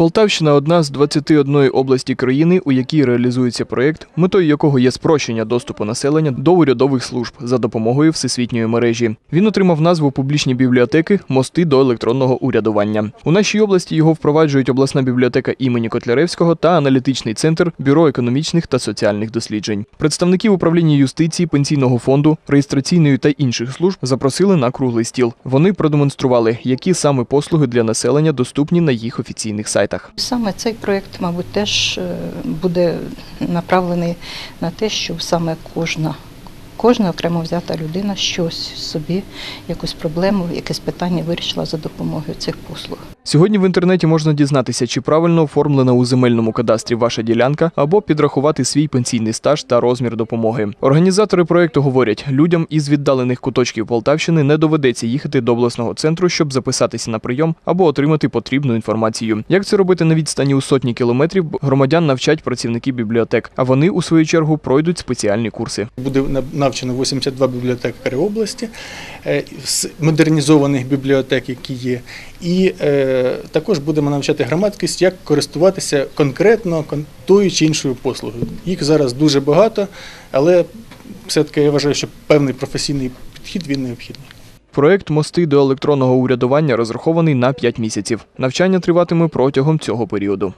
Полтавщина одна з 21 області країни, у якій реалізується проєкт, метою якого є спрощення доступу населення до урядових служб за допомогою всесвітньої мережі. Він отримав назву публічні бібліотеки Мости до електронного урядування. У нашій області його впроваджують обласна бібліотека імені Котляревського та аналітичний центр Бюро економічних та соціальних досліджень. Представників управління юстиції, пенсійного фонду, реєстраційної та інших служб запросили на круглий стіл. Вони продемонстрували, які саме послуги для населення доступні на їх офіційних сайтах. Саме цей проєкт, мабуть, теж е, буде направлений на те, щоб саме кожна, кожна окремо взята людина щось собі, якусь проблему, якесь питання вирішила за допомогою цих послуг. Сьогодні в інтернеті можна дізнатися, чи правильно оформлена у земельному кадастрі ваша ділянка, або підрахувати свій пенсійний стаж та розмір допомоги. Організатори проєкту говорять, людям із віддалених куточків Полтавщини не доведеться їхати до обласного центру, щоб записатися на прийом або отримати потрібну інформацію. Як це робити на відстані у сотні кілометрів, громадян навчать працівники бібліотек, а вони у свою чергу пройдуть спеціальні курси. Буде на- навчено 82 бібліотекарі області е, з модернізованих бібліотек, які є. І е, також будемо навчати громадськість, як користуватися конкретно тою чи іншою послугою. Їх зараз дуже багато, але все-таки я вважаю, що певний професійний підхід він необхідний. Проект Мости до електронного урядування розрахований на 5 місяців. Навчання триватиме протягом цього періоду.